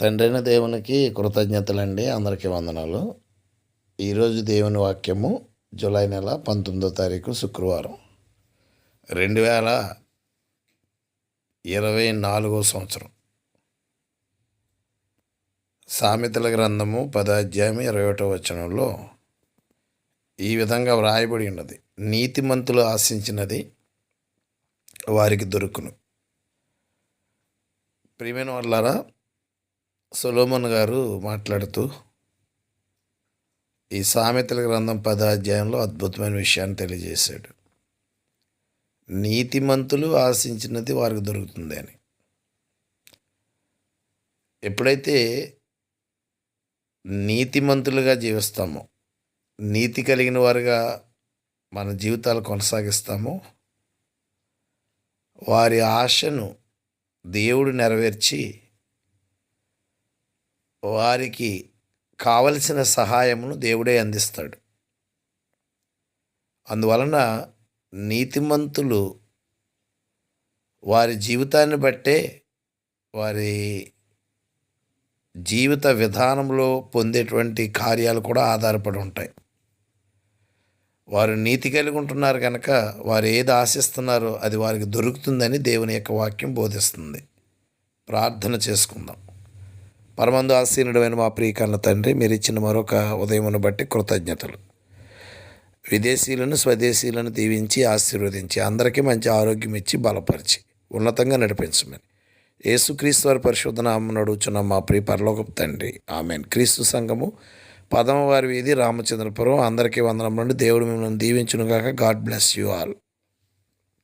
తండ్రైన దేవునికి కృతజ్ఞతలండి. అందరికీ వందనాలు. ఈరోజు దేవుని వాక్యము జూలై నెల పంతొమ్మిదో తారీఖు శుక్రవారం. రెండు వేల ఇరవై నాలుగో సంవత్సరం. సామెతల గ్రంథము పదాధ్యాయం ఇరవై ఒకటో వచనంలో ఈ విధంగా వ్రాయబడి ఉన్నది. నీతిమంతులు ఆశించినది వారికి దొరుకును. ప్రియమైన వాళ్ళారా సులోమన్ గారు మాట్లాడుతూ ఈ సామెతల గ్రంథం పదాధ్యాయంలో అద్భుతమైన విషయాన్ని తెలియజేశాడు. నీతిమంతులు ఆశించినది వారికి దొరుకుతుంది అని. ఎప్పుడైతే నీతిమంతులుగా జీవిస్తామో నీతి కలిగిన వారుగా మన జీవితాలు కొనసాగిస్తామో వారి ఆశను దేవుడు నెరవేర్చి వారికి కావలసిన సహాయమును దేవుడే అందిస్తాడు. అందువలన నీతిమంతులు వారి జీవితాన్ని బట్టే వారి జీవిత విధానంలో పొందేటువంటి కార్యాలు కూడా ఆధారపడి ఉంటాయి. వారు నీతి కలిగి ఉంటున్నారు కనుక వారు ఏది ఆశిస్తున్నారో అది వారికి దొరుకుతుందని దేవుని యొక్క వాక్యం బోధిస్తుంది. ప్రార్థన చేసుకుందాం. పరమందు ఆసీనుడమైన మా ప్రియకన్న తండ్రి మీరు ఇచ్చిన మరొక ఉదయమును బట్టి కృతజ్ఞతలు. విదేశీయులను స్వదేశీయులను దీవించి ఆశీర్వదించి అందరికీ మంచి ఆరోగ్యం ఇచ్చి బలపరిచి ఉన్నతంగా నడిపించమని. యేసుక్రీస్తు వారి పరిశుద్ధ నడుచున్న మా ప్రియ పరలోకపు తండ్రి ఆమెన్. క్రీస్తు సంఘము పదమవారి వీధి రామచంద్రపురం అందరికీ వందనం నుండి దేవుడు మిమ్మల్ని దీవించునుగాక. God bless you all.